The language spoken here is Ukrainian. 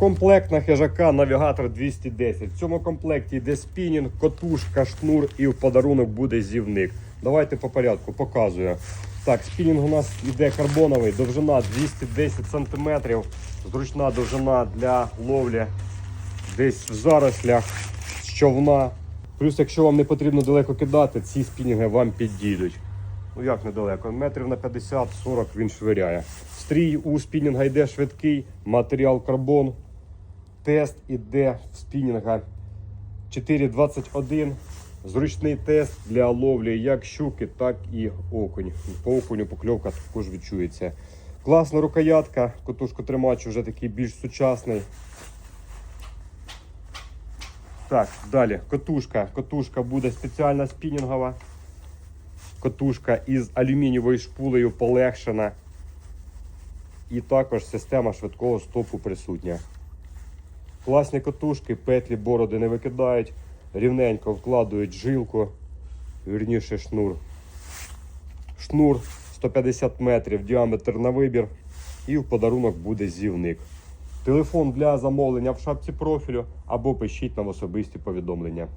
Комплект на хижака навігатор 210. В цьому комплекті йде спінінг, котушка, шнур і в подарунок буде зівник. Давайте по порядку показую. Так, спінінг у нас йде карбоновий, довжина 210 см, зручна довжина для ловлі десь в зарослях з човна. Плюс, якщо вам не потрібно далеко кидати, ці спінінги вам підійдуть. Ну як недалеко, метрів на 50-40 він швиряє. Стрій у спінінга йде швидкий, матеріал карбон. Тест іде в спінінга 4.21. Зручний тест для ловлі як щуки, так і окунь. По окуню покльовка також відчується. Класна рукоятка, котушку тримач вже такий більш сучасний. Так, далі котушка. Котушка буде спеціальна спінінгова. Котушка із алюмінієвою шпулею полегшена. І також система швидкого стопу присутня. Класні котушки, петлі бороди не викидають, рівненько вкладують жилку, вірніше шнур. Шнур 150 метрів, діаметр на вибір. І в подарунок буде зівник. Телефон для замовлення в шапці профілю або пишіть нам особисті повідомлення.